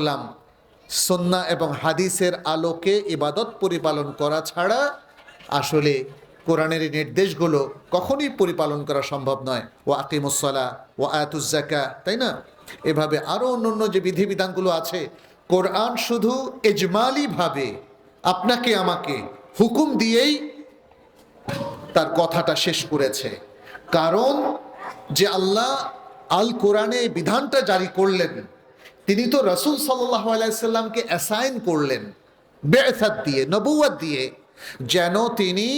বললাম সন্না এবং হাদিসের আলোকে ইবাদত পরিপালন করা ছাড়া আসলে কোরআনের এই নির্দেশগুলো কখনই পরিপালন করা সম্ভব নয়। ও আকিমুসলা ও আয়াতুজ্জাকা তাই না? এভাবে আরও অন্য যে বিধিবিধানগুলো আছে, কোরআন শুধু এজমালিভাবে আপনাকে আমাকে হুকুম দিয়েই তার কথাটা শেষ করেছে। কারণ যে আল্লাহ আল কোরআনে বিধানটা জারি করলেন তিনি তো রসুল সাল্লাহ অ্যাসাইন করলেন বেসাদ দিয়ে নবুয়াদ দিয়ে, যেন তিনি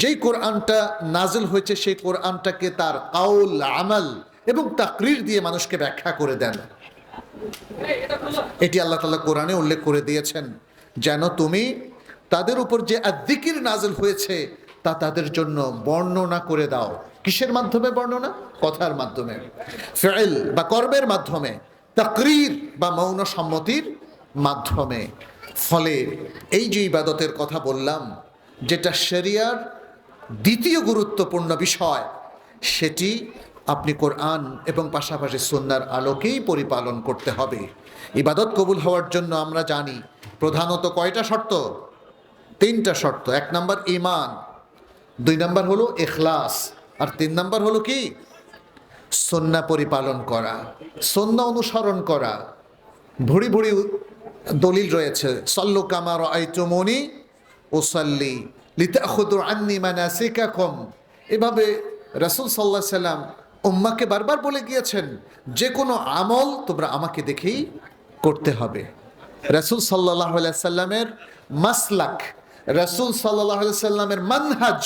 যেই কোরআনটা নাজল হয়েছে সেই কোরআনটাকে তার কাউল, আমাল এবং তাকরির দিয়ে মানুষকে ব্যাখ্যা করে দেন। এটি আল্লাহ তালা কোরআনে উল্লেখ করে দিয়েছেন, যেন তুমি তাদের উপর যে আদিকির নাজল হয়েছে তা তাদের জন্য বর্ণনা করে দাও। কিসের মাধ্যমে বর্ণনা? কথার মাধ্যমে। ফেল বা কর্মের মাধ্যমে। তাকরির বা মৌন সম্মতির মাধ্যমে। ফলে এই যে ইবাদতের কথা বললাম, যেটা শরিয়ার দ্বিতীয় গুরুত্বপূর্ণ বিষয়, সেটি আপনি কোরআন এবং পাশাপাশি সুন্নার আলোকেই পরিপালন করতে হবে। ইবাদত কবুল হওয়ার জন্য আমরা জানি, প্রধানত কয়টা শর্ত? তিনটা শর্ত। এক নম্বর ইমান, দুই নম্বর হলো এখলাস, আর তিন নম্বর হলো কি? সন্না পরিপালন করা, সন্না অনুসরণ করা। ভুড়ি ভুড়ি দলিল রয়েছে, সল্লু কামার আইচুমনি ওসাল্লি লিতাখুদু আন্নি মানাসিকাকুম। এভাবে রাসূল সাল্লাহ সাল্লাম উম্মাকে বারবার বলে গিয়েছেন, যে কোনো আমল তোমরা আমাকে দেখেই করতে হবে। রাসূল সাল্লাহ সাল্লামের মাসলাক, রাসূল সাল্লাহ সাল্লামের মানহাজ,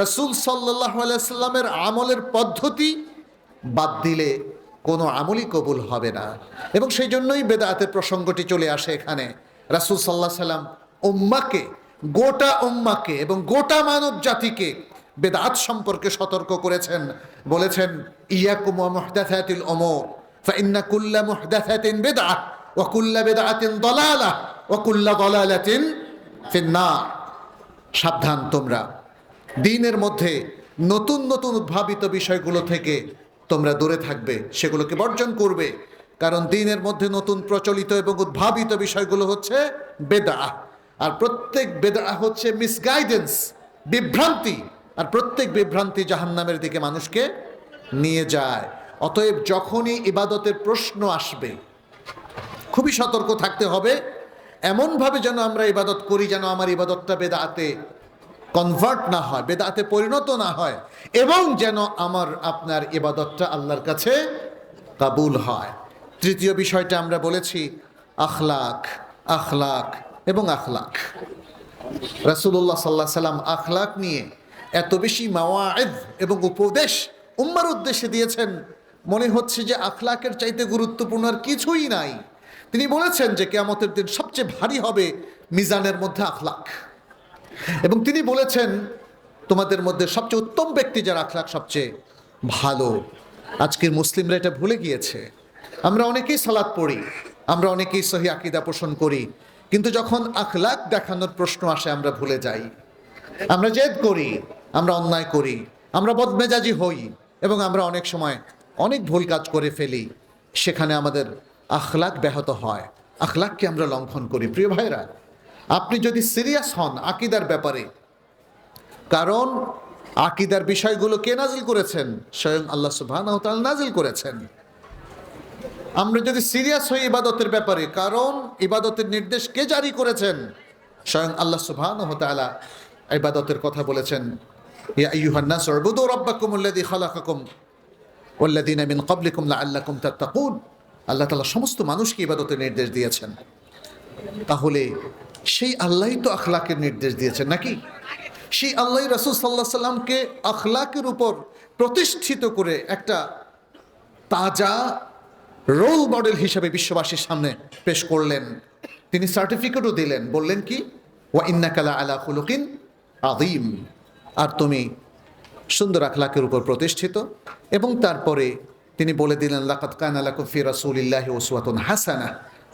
রাসূল সাল্লাহ সাল্লামের আমলের পদ্ধতি বাদ দিলে কোনো আমলই কবুল হবে না। এবং সেই জন্যই বেদাতের প্রসঙ্গটি চলে আসে এখানে। রাসূল সাল্লাহ সাল্লাম উম্মাকে, গোটা উম্মাকে এবং গোটা মানব জাতিকে বেদাত সম্পর্কে সতর্ক করেছেন। বলেছেন, ইয়াকুম মুহদাথাতিল উমুর ফাইন্না কুল্লা মুহদাথাতিন বিদআহ, ওয়া কুল্লা বিদআতিন দালালাহ ওয়া কুল্লা দালালাতিন ফিন্নার। সাবধান তোমরা। দিনের মধ্যে নতুন নতুন উদ্ভাবিত বিষয়গুলো থেকে তোমরা দূরে থাকবে, সেগুলোকে বর্জন করবে। কারণ দিনের মধ্যে নতুন প্রচলিত এবং উদ্ভাবিত বিষয়গুলো হচ্ছে বেদা আর প্রত্যেক বেদা হচ্ছে মিসগাইডেন্স বিভ্রান্তি। আর প্রত্যেক বিভ্রান্তি জাহান্নামের দিকে মানুষকে নিয়ে যায়। অতএব যখনই ইবাদতের প্রশ্ন আসবে, খুবই সতর্ক থাকতে হবে। এমনভাবে যেন আমরা ইবাদত করি যেন আমার ইবাদতটা বেদাতে কনভার্ট না হয়, বেদাতে পরিণত না হয়, এবং যেন আমার, আপনার ইবাদতটা আল্লাহর কাছে কাবুল হয়। তৃতীয় বিষয়টা আমরা বলেছি, আখলাক আখলাক এবং আখলাক। রাসুল্লাহ সাল্লাহ সাল্লাম আখলাক নিয়ে এত বেশি মাওয়ায়েদ এবং উপদেশ উম্মার উদ্দেশ্যে দিয়েছেন। মনে হচ্ছে যে আখলাকের চাইতে গুরুত্বপূর্ণ আর কিছুই নাই। তিনি বলেছেন যে কেয়ামতের দিন সবচেয়ে ভারী হবে মিজানের মধ্যে আখলাক। এবং তিনি বলেছেন, তোমাদের মধ্যে সবচেয়ে উত্তম ব্যক্তি যার আখলাক সবচেয়ে ভালো, আজকের মুসলিমরা এটা ভুলে গিয়েছে। আমরা অনেকেই সালাদ পড়ি, আমরা অনেকেই সহি আকিদা পোষণ করি, কিন্তু যখন আখলাক দেখানোর প্রশ্ন আসে, আমরা ভুলে যাই। আমরা জেদ করি, আমরা অন্যায় করি, আমরা বদমেজাজি হই, এবং আমরা অনেক সময় অনেক ভুল কাজ করে ফেলি, সেখানে আমাদের আখলাক ব্যাহত হয়। আখলাককে আমরা লঙ্ঘন করি। প্রিয় ভাইরা আপনি যদি সিরিয়াস হন আকিদার ব্যাপারে, কারণ আকিদার বিষয়গুলো কে নাজিল করেছেন? স্বয়ং আল্লাহ সুবহান নাজিল করেছেন। আমরা যদি সিরিয়াস হই ইবাদতের ব্যাপারে, কারণ ইবাদতের নির্দেশ কে জারি করেছেন? স্বয়ং আল্লাহ তাআলা ইবাদতের কথা বলেছেন আল্লাহ তাআলা সমস্ত মানুষকে ইবাদতের নির্দেশ দিয়েছেন। তাহলে সেই আল্লাহ তো আখলাকের নির্দেশ দিয়েছেন, নাকি? সেই আল্লাহ রাসুল সাল্লাহ সাল্লামকে আখলাকের উপর প্রতিষ্ঠিত করে একটা তাজা রোল মডেল হিসাবে বিশ্ববাসীর সামনে পেশ করলেন। তিনি সার্টিফিকেটও দিলেন, বললেন কি, ওয়া ইন্নাকালা আলা খুলুকিন আদিম আর তুমি সুন্দর আখলাকের উপর প্রতিষ্ঠিত এবং তারপরে তিনি বলে দিলেন লাকাত কান আলাকুম ফি রাসূলিল্লাহি উসওয়াতুন হাসানা।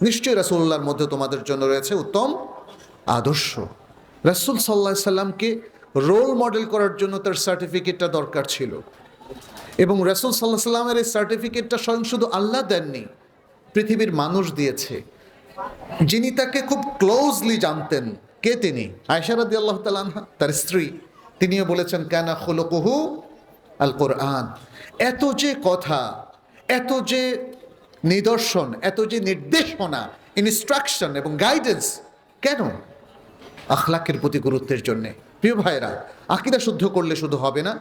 নিশ্চয়ই রাসূলুল্লাহর মধ্যে তোমাদের জন্য রয়েছে উত্তম আদর্শ। রাসূল সাল্লাহ সাল্লামকে রোল মডেল করার জন্য তার সার্টিফিকেটটা দরকার ছিল। এবং রাসূল সাল্লাহ সাল্লামের এই সার্টিফিকেটটা স্বয়ং শুধু আল্লাহ দেননি, পৃথিবীর মানুষ দিয়েছে। যিনি তাকে খুব ক্লোজলি জানতেন, কে তিনি? আয়সারদি আল্লাহ তালানহা তার স্ত্রী। তিনিও বলেছেন, কানা খোলকহু আল কোরআন এত যে কথা, এত যে নিদর্শন, এত যে নির্দেশনা ইনস্ট্রাকশন এবং গাইডেন্স কেন? আখলাকের প্রতি গুরুত্বের জন্যে। প্রিয় ভাইরা আকিদা শুদ্ধ করলে শুধু হবে না,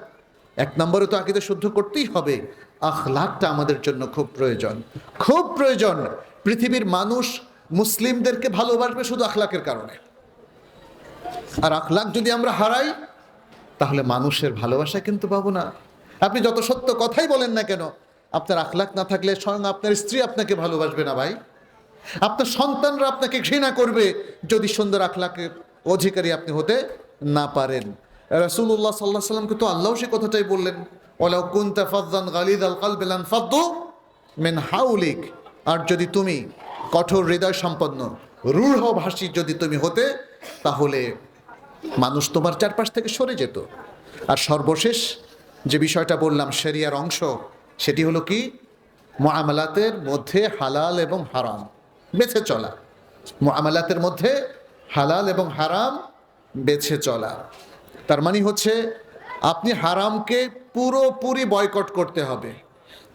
এক নম্বরে তো আকিদা শুদ্ধ করতেই হবে। আখলাকটা আমাদের জন্য খুব প্রয়োজন। খুব প্রয়োজন, পৃথিবীর মানুষ মুসলিমদেরকে ভালোবাসবে শুধু আখলাকের কারণে। আর আখলাক যদি আমরা হারাই, তাহলে মানুষের ভালোবাসা কিন্তু পাবো না। আপনি যত সত্য কথাই বলেন না কেন, আপনার আখলাক না থাকলে স্বয়ং আপনার স্ত্রী আপনাকে ভালোবাসবে না ভাই। আপনার সন্তানরা আপনাকে ঘৃণা করবে যদি সুন্দর আখলাকের অধিকারী আপনি হতে না পারেন। রসুল্লাহ সাল্লাহ সাল্লামকে তো আল্লাহ সে কথাটাই বললেন মেন হাউলিক। আর যদি তুমি কঠোর হৃদয় সম্পন্ন রূঢ় ভাষী যদি তুমি হতে, তাহলে মানুষ তোমার চারপাশ থেকে সরে যেত। আর সর্বশেষ যে বিষয়টা বললাম, শরিয়ার অংশ, সেটি হলো কি? মুআমালাতের মধ্যে হালাল এবং হারাম, বেছে চলা। মুআমালাতের মধ্যে হালাল এবং হারাম বেছে চলা। তার মানে হচ্ছে, আপনি হারামকে পুরোপুরি বয়কট করতে হবে।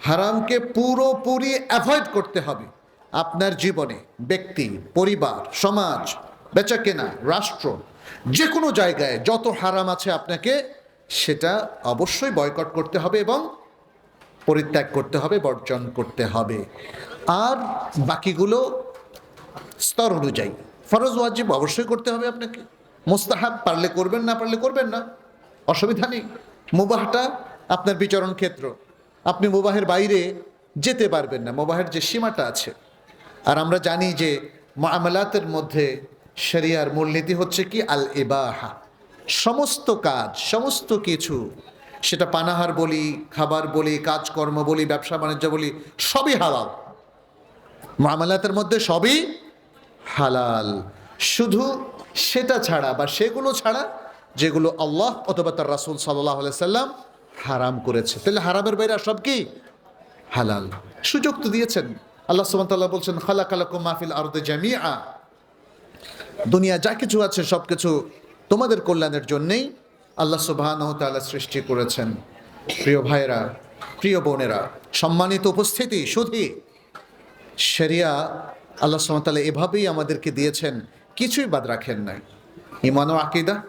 হারামকে পুরোপুরি অ্যাভয়েড করতে হবে আপনার জীবনে, ব্যক্তি, পরিবার, সমাজ, বেচাকেনা, রাষ্ট্র যে কোনো জায়গায় যত হারাম আছে আপনাকে, সেটা অবশ্যই বয়কট করতে হবে এবং পরিত্যাগ করতে হবে, বর্জন করতে হবে। আর বাকিগুলো স্তর অনুযায়ী। ফরজ ওয়াজিব অবশ্যই করতে হবে আপনাকে। মোস্তাহাব পারলে করবেন, না পারলে করবেন না। অসুবিধা নেই। মুবাহটা আপনার বিচরণ ক্ষেত্র। আপনি মুবাহের বাইরে যেতে পারবেন না। মুবাহের যে সীমাটা আছে। আর আমরা জানি যে মামলাতের মধ্যে শরিয়ার মূলনীতি হচ্ছে কি? আল এবাহা সমস্ত কাজ, সমস্ত কিছু, সেটা পানাহার বলি, খাবার বলি, কাজকর্ম বলি, ব্যবসা বাণিজ্য বলি, সবই হালাল। মামলাতের মধ্যে সবই হালাল। শুধু সেটা ছাড়া বা সেগুলো ছাড়া যেগুলো আল্লাহ অথবা তার রাসুল সাল্লাহ সাল্লাম হারাম করেছে। তাহলে হারামের বাইরে সব কি? হালাল। সুযোগ তো দিয়েছেন। আল্লাহ সুমতাল্লাহ বলছেন খালা খালাকুম মাহফিল আরদে জামিয়া দুনিয়া যা কিছু আছে, সব কিছু তোমাদের কল্যাণের জন্যেই আল্লাহ সুবাহান তাআলা সৃষ্টি করেছেন। প্রিয় ভাইয়েরা, প্রিয় বোনেরা, সম্মানিত উপস্থিতি শুধু শরিয়া আল্লাহ সুমতাল্লাহ এভাবেই আমাদেরকে দিয়েছেন, কিছুই বাদ রাখেন নাই। ইমান আকিদা,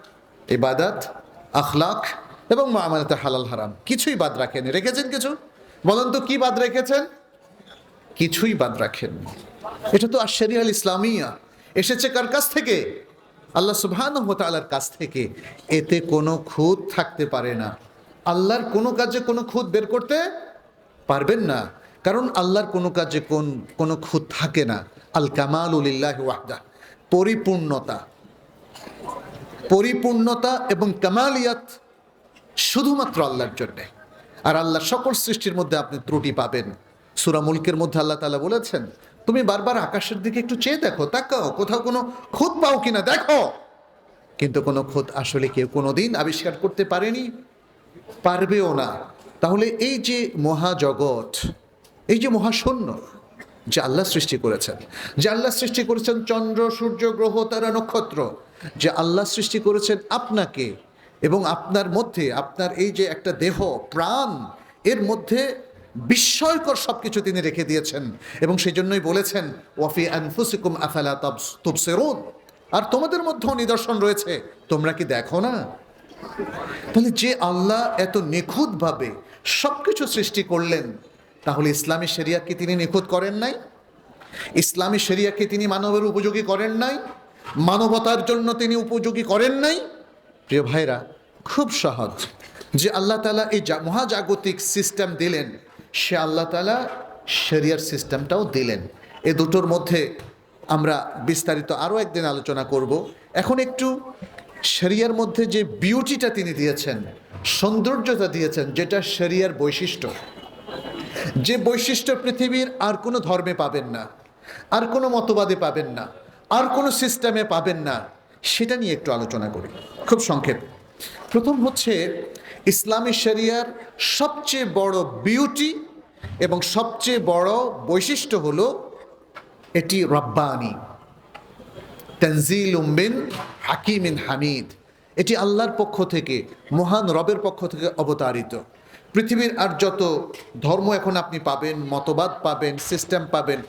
ইবাদাত, আখলাক এবং মামালাতে হালাল হারাম, কিছুই বাদ রাখেন রেখেছেন কিছু? বলেন তো, কি বাদ রেখেছেন? কিছুই বাদ রাখেন এটা তো আশরিয়াল ইসলামিয়া। এসেছে কার কাছ থেকে? আল্লাহ সুবহান তালার কাছ থেকে। এতে কোনো খুঁত থাকতে পারে না। আল্লাহর কোনো কাজে কোনো খুঁত বের করতে পারবেন না। কারণ আল্লাহর কোনো কাজে কোন কোনো খুঁত থাকে না। আল কামাল উলিল্লাহ ওয়াহদা। পরিপূর্ণতা। পরিপূর্ণতা এবং কামালিয়াত শুধুমাত্র আল্লাহর জন্যে। আর আল্লাহ সকল সৃষ্টির মধ্যে আপনি ত্রুটি পাবেন। সুরা মুলকের মধ্যে আল্লাহ তালা বলেছেন, তুমি বারবার আকাশের দিকে একটু চেয়ে দেখো, তাকাও, কোথাও কোনো খুঁত পাও কিনা দেখো। কিন্তু কোনো খুঁত আসলে কেউ কোনো দিন আবিষ্কার করতে পারেনি, পারবেও না। তাহলে এই যে মহাজগৎ, এই যে মহাশূন্য যে আল্লাহ সৃষ্টি করেছেন। যে আল্লাহ সৃষ্টি করেছেন চন্দ্র, সূর্য, গ্রহ, তারা নক্ষত্র। যে আল্লাহ সৃষ্টি করেছেন আপনাকে এবং আপনার মধ্যে, আপনার এই যে একটা দেহ, প্রাণ, এর মধ্যে বিস্ময়কর সব কিছু তিনি রেখে দিয়েছেন এবং সেই জন্যই বলেছেন, ওয়াফি আনফুসিকুম আফালা তুবসেরুন। আর তোমাদের মধ্যেও নিদর্শন রয়েছে, তোমরা কি দেখো না? তাহলে যে আল্লাহ এত নিখুঁতভাবে সব কিছু সৃষ্টি করলেন তাহলে ইসলামী শরিয়াকে তিনি নিখুঁত করেন নাই? ইসলামী শরিয়াকে তিনি মানবের উপযোগী করেন নাই? মানবতার জন্য তিনি উপযোগী করেন নাই? প্রিয় ভাইরা, খুব সহজ। যে আল্লাহ তালা এই মহাজাগতিক সিস্টেম দিলেন, সে আল্লাহ তালা শরিয়ার সিস্টেমটাও দিলেন। এ দুটোর মধ্যে আমরা বিস্তারিত আরও একদিন আলোচনা করব। এখন একটু শরিয়ার মধ্যে যে বিউটিটা তিনি দিয়েছেন, সৌন্দর্যতা দিয়েছেন, যেটা শরিয়ার বৈশিষ্ট্য। যে বৈশিষ্ট্য পৃথিবীর আর কোনো ধর্মে পাবেন না, আর কোনো মতবাদে পাবেন না, আর কোনো সিস্টেমে পাবেন না, সেটা নিয়ে একটু আলোচনা করি। খুব সংক্ষেপে। প্রথম হচ্ছে ইসলামী শরিয়ার সবচেয়ে বড় বিউটি এবং সবচেয়ে বড় বৈশিষ্ট্য হলো এটি রব্বানি তানজিল উম্মিন হাকিমিন হামিদ। এটি আল্লাহর পক্ষ থেকে, মহান রবের পক্ষ থেকে অবতারিত। পৃথিবীর আর যত ধর্ম এখন আপনি পাবেন মতবাদ পাবেন সিস্টেম পাবেন